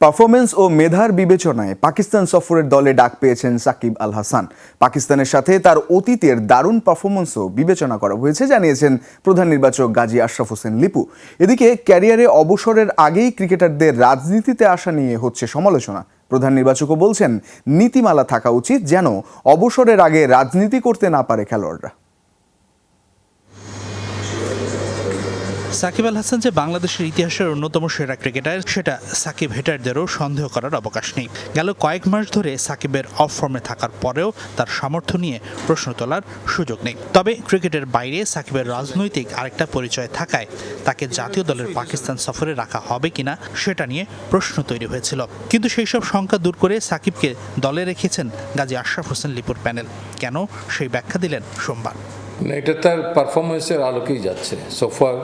Performance ও মেধার বিবেচনায় পাকিস্তান সফরের দলে ডাক পেয়েছেন সাকিব আল হাসান। পাকিস্তানের সাথে তার অতীতের দারুণ পারফরমেন্সও বিবেচনা করা হয়েছে, জানিয়েছেন প্রধান নির্বাচক গাজী আশরাফ হোসেন লিপু। এদিকে ক্যারিয়ারে অবসরের আগেই ক্রিকেটারদের রাজনীতিতে আসা নিয়ে হচ্ছে সমালোচনা। প্রধান নির্বাচকও বলছেন, নীতিমালা থাকা উচিত যেন অবসরের আগে রাজনীতি করতে না পারে খেলোয়াড়রা। সাকিব আল হাসান যে বাংলাদেশের ইতিহাসের অন্যতম সেরা ক্রিকেটার, সেটা সাকিব হেটারদেরও সন্দেহ করার অবকাশ নেই। গেল কয়েক মাস ধরে সাকিবের অফ ফর্মে থাকার পরেও তার সামর্থ্য নিয়ে প্রশ্ন তোলার সুযোগ নেই। তবে ক্রিকেটের বাইরে সাকিবের রাজনৈতিক আরেকটা পরিচয় থাকায় তাকে জাতীয় দলের পাকিস্তান সফরে রাখা হবে কিনা সেটা নিয়ে প্রশ্ন তৈরি হয়েছিল। কিন্তু সেই সব শঙ্কা দূর করে সাকিবকে দলে রেখেছেন গাজী আশরাফ হোসেন লিপুর প্যানেল। কেন সেই ব্যাখ্যা দিলেন সোমবার? এটা তার পারফরমেন্সের আলোকেই যাচ্ছে। সোফার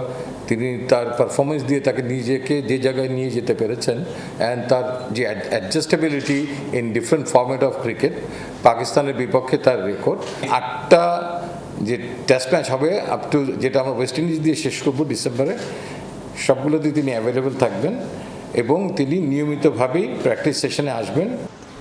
তিনি তার পারফরমেন্স দিয়ে তাকে নিজেকে যে জায়গায় নিয়ে যেতে পেরেছেন অ্যান্ড তার যে adjustability in different format of cricket পাকিস্তানের বিপক্ষে তার রেকর্ড আটটা যে টেস্ট ম্যাচ হবে আপ টু যেটা আমরা ওয়েস্ট ইন্ডিজ দিয়ে শেষ করব ডিসেম্বরে সবগুলোতে তিনি অ্যাভেলেবেল থাকবেন এবং তিনি নিয়মিতভাবেই প্র্যাকটিস সেশনে আসবেন।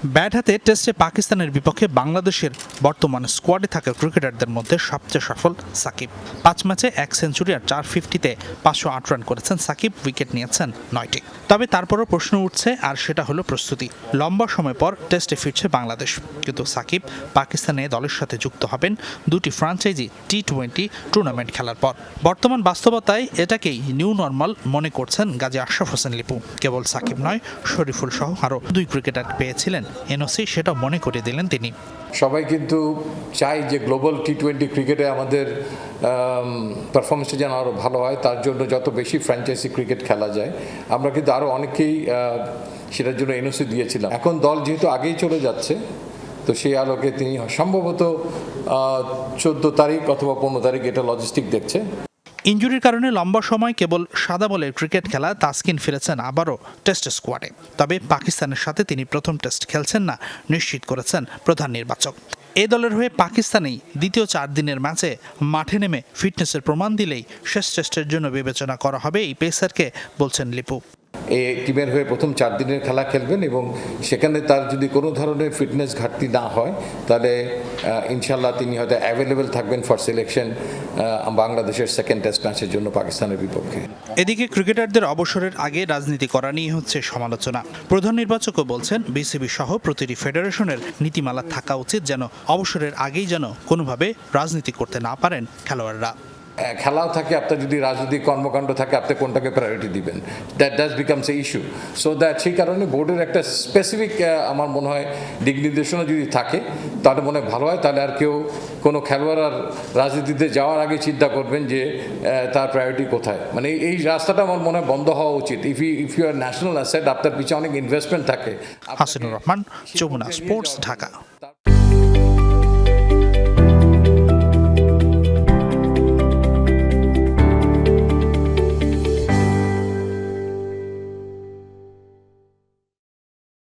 ব্যাট হাতে টেস্টে পাকিস্তানের বিপক্ষে বাংলাদেশের বর্তমান স্কোয়াডে থাকা ক্রিকেটারদের মধ্যে সবচেয়ে সফল সাকিব। পাঁচ ম্যাচে এক সেঞ্চুরি আর চার ফিফটিতে পাঁচশো আট রান করেছেন সাকিব উইকেট নিয়েছেন নয়টি। তবে তারপরও প্রশ্ন উঠছে, আর সেটা হলো প্রস্তুতি। লম্বা সময় পর টেস্টে ফিরছে বাংলাদেশ। কিন্তু সাকিব পাকিস্তানে দলের সাথে যুক্ত হবেন দুটি ফ্রাঞ্চাইজি টি টোয়েন্টি টুর্নামেন্ট খেলার পর। বর্তমান বাস্তবতায় এটাকেই নিউ নর্মাল মনে করছেন গাজী আশরাফ হোসেন লিপু। কেবল সাকিব নয়, শরীফুল সহ আরও দুই ক্রিকেটার পেয়েছিলেন এনওসি সেটা মনে করে দিলেন তিনি। সবাই কিন্তু চাই যে গ্লোবাল টি টোয়েন্টি ক্রিকেটে আমাদের পারফরমেন্সটা যেন আরও ভালো হয়, তার জন্য যত বেশি ফ্র্যাঞ্চাইজি ক্রিকেট খেলা যায়। আমরা কিন্তু আরও অনেকেই সেটার জন্য এনওসি দিয়েছিলাম। এখন দল যেহেতু আগেই চলে যাচ্ছে, তো সেই আলোকে তিনি সম্ভবত চোদ্দ তারিখ অথবা পনেরো তারিখ এটা লজিস্টিক দেখছে। ইঞ্জুরির কারণে লম্বা সময় কেবল সাদা বলে ক্রিকেট খেলা তাসকিন ফিরেছেন আবারও টেস্ট স্কোয়াডে। তবে পাকিস্তানের সাথে তিনি প্রথম টেস্ট খেলছেন না, নিশ্চিত করেছেন প্রধান নির্বাচক। এ দলের হয়ে পাকিস্তানেই দ্বিতীয় চার দিনের ম্যাচে মাঠে নেমে ফিটনেসের প্রমাণ দিলেই শেষ টেস্টের জন্য বিবেচনা করা হবে এই পেসারকে, বলছেন লিপু। এই টিমের হয়ে প্রথম চার দিনের খেলা খেলবেন এবং সেখানে তার যদি কোনো ধরনের ফিটনেস ঘাটতি না হয়, তাহলে ইনশাল্লাহ তিনি হয়তো অ্যাভেলেবেল থাকবেন ফর সিলেকশন বাংলাদেশের সেকেন্ড টেস্ট ম্যাচের জন্য পাকিস্তানের বিপক্ষে। এদিকে ক্রিকেটারদের অবসরের আগে রাজনীতি করা নিয়ে হচ্ছে সমালোচনা। প্রধান নির্বাচকও বলছেন, বিসিবি সহ প্রতিটি ফেডারেশনের নীতিমালা থাকা উচিত যেন অবসরের আগেই যেন কোনোভাবে রাজনীতি করতে না পারেন খেলোয়াড়রা। খেলাও থাকে, আপনার যদি রাজনৈতিক কর্মকাণ্ড থাকে, আপনি কোনটাকে প্রায়োরিটি দিবেন? That does becomes a issue so that সেই কারণে বোর্ডের একটা স্পেসিফিক আমার মনে হয়, দিক নির্দেশনা যদি থাকে তাহলে মনে হয় ভালো হয়, তাহলে আর কেউ কোনো খেলোয়াড় আর রাজনীতিতে যাওয়ার আগে চিন্তা করবেন যে তার প্রায়োরিটি কোথায়? মানে এই- রাস্তাটা আমার মনে হয় বন্ধ হওয়া উচিত। If you if you are national asset আপনার পিছনে অনেক ইনভেস্টমেন্ট থাকে। হাসিনুর রহমান, যমুনা স্পোর্টস ঢাকা।